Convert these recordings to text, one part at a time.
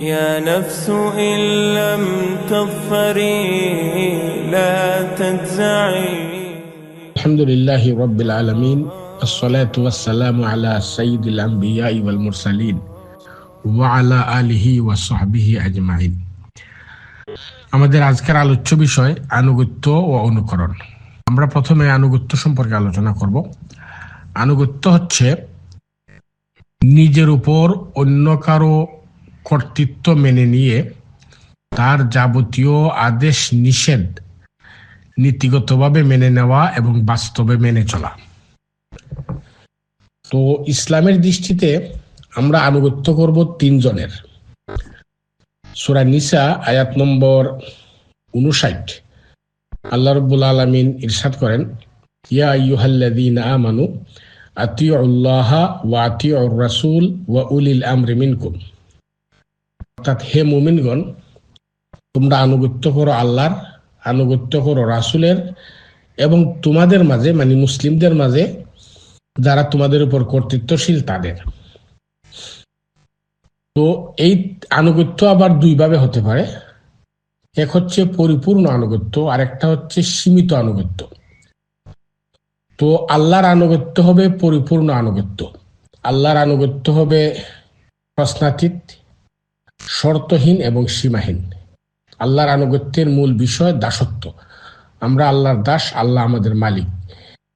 يا نفس إن لم تظفري لا تجزعي الحمد لله رب العالمين الصلاة والسلام على سيد الأنبياء والمرسلين وعلى آله وصحبه أجمعين আমাদের আজকের আলোচ্য বিষয় আনুগত্য ও অনুকরণ আমরা প্রথমে আনুগত্য সম্পর্কে আলোচনা করব আনুগত্য হচ্ছে নিজের উপর অন্য কারো কর্তৃত্ব মেনে নিয়ে তার যাবতীয় আদেশ নিষেধ নীতিগতভাবে মেনে নেওয়া এবং বাস্তবে মেনে চলা। তো ইসলামের দৃষ্টিতে আমরা আনুগত্য করব তিনজনের। সুরা নিসা আয়াত নম্বর উনষাট আল্লাহ রব্বুল আলমিন ইরশাদ করেন, ইয়া আইয়ুহাল্লাযীন আমানু আতিউল্লাহ ওয়া আতিউর রাসূল ওয়া উলিল আমরি মিনকুম। অর্থাৎ হে মুমিনগণ, তোমরা আনুগত্য করো আল্লাহর, আনুগত্য করো রাসূলের এবং তোমাদের মাঝে মানে মুসলিমদের মাঝে, যারা তোমাদের উপর কর্তৃত্বশীল তাদের। তো এই আনুগত্য আবার দুইভাবে হতে পারে। এক হচ্ছে পরিপূর্ণ আনুগত্য আর একটা হচ্ছে সীমিত আনুগত্য। তো আল্লাহর আনুগত্য হবে পরিপূর্ণ আনুগত্য। আল্লাহর আনুগত্য হবে প্রশ্নাতীত শর্তহীন এবং সীমাহীন। আল্লাহর আনুগত্যের মূল বিষয় দাসত্ব। আমরা আল্লাহর দাস, আল্লাহ আমাদের মালিক।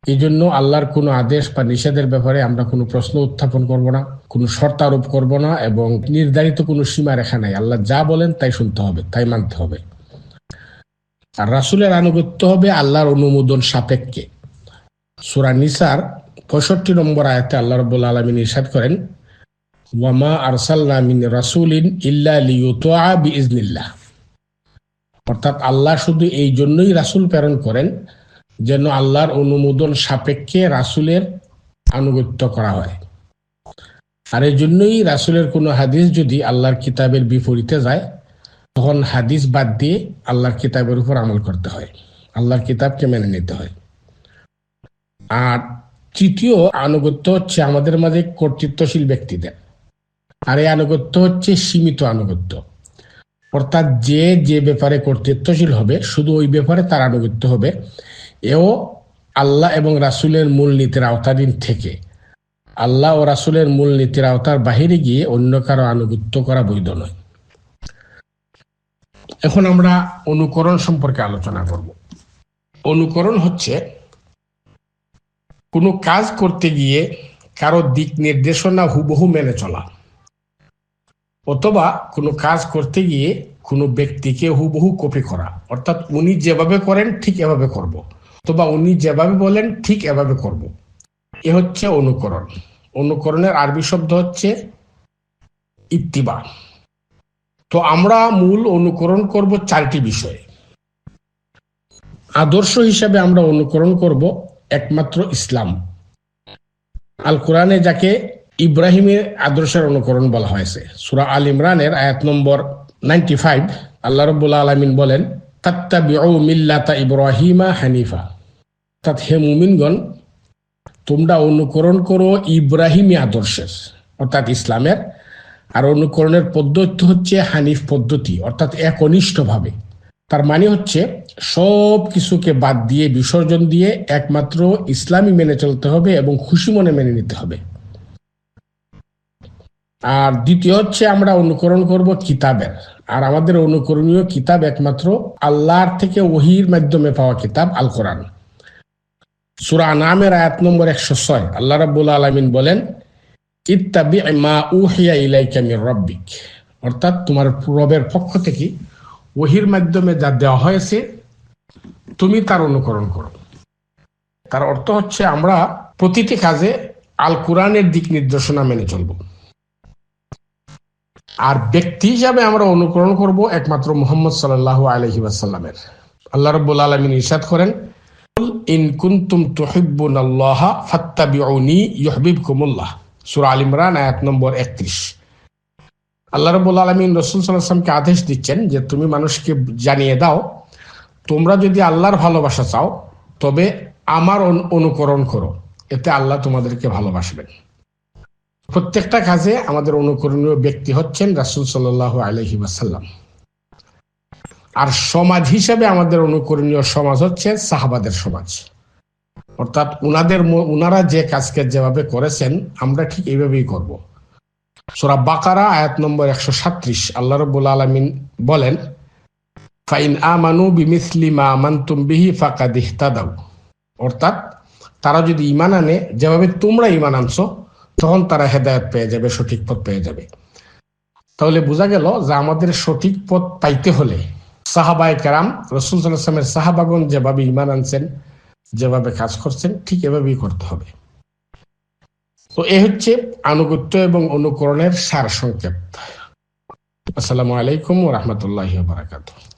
এই জন্য আল্লাহর কোনো আদেশ বা নিষেধের ব্যাপারে আমরা কোনো প্রশ্ন উত্থাপন করব না, কোনো শর্ত আরোপ করব না এবং নির্ধারিত কোনো সীমা রেখা নাই। আল্লাহ যা বলেন তাই শুনতে হবে, তাই মানতে হবে। আর রাসুলের আনুগত্য হবে আল্লাহর অনুমোদন সাপেক্ষে। সুরা নিসার পঁয়ষট্টি নম্বর আয়াতে আল্লাহ রব্বুল আলমিন ইরশাদ করেন ওয়ামা আরসাল্লা মিন রাসুলিন ইল্লা লিউতোয়া বিইজনিল্লাহ অর্থাৎ আল্লাহ শুধু এই জন্যই রাসুল প্রেরণ করেন যেন আল্লাহর অনুমোদন সাপেক্ষে রাসুলের আনুগত্য করা হয়। আর এই জন্যই রাসুলের কোনো হাদিস যদি আল্লাহর কিতাবের বিপরীতে যায়, তখন হাদিস বাদ দিয়ে আল্লাহর কিতাবের উপর আমল করতে হয়। আল্লাহর কিতাবকে মেনে নিতে হয়। আর তৃতীয় আনুগত্য হচ্ছে আমাদের মাঝে কর্তৃত্বশীল ব্যক্তিদের। আর এই আনুগত্য হচ্ছে সীমিত আনুগত্য। অর্থাৎ যে যে ব্যাপারে কর্তৃত্বশীল হবে, শুধু ওই ব্যাপারে তার আনুগত্য হবে। এও আল্লাহ এবং রাসুলের মূল নীতির আওতাধীন থেকে। আল্লাহ ও রাসুলের মূল নীতির আওতার বাহিরে গিয়ে অন্য কারও আনুগত্য করা বৈধ নয়। এখন আমরা অনুকরণ সম্পর্কে আলোচনা করব। অনুকরণ হচ্ছে কোনো কাজ করতে গিয়ে কারও দিক নির্দেশনা হুবহু মেনে চলা। অথবা কোনো কাজ করতে গিয়ে কোনো ব্যক্তিকে হুবহু কপি করা। অর্থাৎ উনি যেভাবে করেন, ঠিক এভাবে করব। অথবা উনি যেভাবে বলেন, ঠিক এভাবে করব। এ হচ্ছে অনুকরণ। অনুকরণের আরবি শব্দ হচ্ছে ইত্তিবা। তো আমরা মূল অনুকরণ করব চারটি বিষয়ে। আদর্শ হিসাবে আমরা অনুকরণ করব একমাত্র ইসলাম। আল কোরআনে যাকে ইব্রাহিমের আদর্শের অনুকরণ বলা হয়েছে। সুরা আল ইমরানের আয়াত নম্বর নাইনটি ফাইভ আল্লাহ রব্বুল্লা আলমিন বলেন, তাত্তাবিউ মিল্লাতা ইব্রাহিমা হানিফা। অর্থাৎ হে মুমিনগণ, তোমরা অনুকরণ করো ইব্রাহিমী আদর্শের, অর্থাৎ ইসলামের। আর অনুকরণের পদ্ধতি হচ্ছে হানিফ পদ্ধতি, অর্থাৎ একনিষ্ঠভাবে। তার মানে হচ্ছে, সব কিছুকে বাদ দিয়ে, বিসর্জন দিয়ে একমাত্র ইসলামই মেনে চলতে হবে এবং খুশি মনে মেনে নিতে হবে। আর দ্বিতীয় হচ্ছে আমরা অনুকরণ করব কিতাবের। আর আমাদের অনুকরণীয় কিতাব একমাত্র আল্লাহর থেকে ওহির মাধ্যমে পাওয়া কিতাব আল কোরআন সুরা নামের আয়াত নম্বর একশো ছয়। আল্লাহ রাবুল আলমিন বলেন, ইত্তাবি মা উহিয়া ইলাইকা মির রব্বিক। অর্থাৎ তোমার রবের পক্ষ থেকে ওহির মাধ্যমে যা দেওয়া হয়েছে, তুমি তার অনুকরণ করো। তার অর্থ হচ্ছে আমরা প্রতিটি কাজে আল কোরআনের দিক নির্দেশনা মেনে চলব। আর ব্যক্তি হিসাবে আমরা অনুকরণ করব একমাত্র মোহাম্মদ সাল্লাহ আলহি ওয়াসাল্লামের। আল্লাহ রব্বুল আলমিন ইরশাদ করেন ইন কুনতুম তুহিব্বুন আল্লাহ ফাত্তাবিউনি ইউহিবকুমুল্লাহ সূরা আল ইমরান, আয়াত নম্বর 31 আল্লাহ রাব্বুল আলামিন রাসূল সাল্লাল্লাহু আদেশ দিচ্ছেন যে তুমি মানুষকে জানিয়ে দাও, তোমরা যদি আল্লাহর ভালোবাসা চাও, তবে আমার অনুকরণ করো। এতে আল্লাহ তোমাদেরকে ভালোবাসবেন। প্রত্যেকটা কাজে আমাদের অনুকরণীয় ব্যক্তি হচ্ছেন রাসুল সাল্লাহ আলহি ওয়াসাল্লাম। আর সমাজ হিসেবে আমাদের অনুকরণীয় সমাজ হচ্ছে সাহাবাদের সমাজ। অর্থাৎ উনাদের উনারা যে কাজকে যেভাবে করেছেন, আমরা ঠিক এইভাবেই করব। সোরা বাকারা, আয়াত নম্বর একশো সাত্রিশ আল্লাহ রবুল আলমিন বলেন, ফাইন আমানু বিমিসলি মা আমান্তুম বিহি ফাকাদ ইহতাদাউ। অর্থাৎ তারা যদি ইমান আনে, যেভাবে তোমরা ইমান আনছো তখন তারা হেদায়ত পেয়ে যাবে, সঠিক পথ পেয়ে যাবে। তাহলে বোঝা গেল যে আমাদের সঠিক পথ পাইতে হলে সাহাবায় কারাম, রসুল সাল্লামের সাহাবাগন যেভাবে ইমান আনছেন, যেভাবে কাজ করছেন, ঠিক এভাবেই করতে হবে। তো এ হচ্ছে আনুগত্য এবং অনুকরণের সার সংক্ষেপ আসসালামু আলাইকুম রহমতুল্লাহ বারাকাতুহ।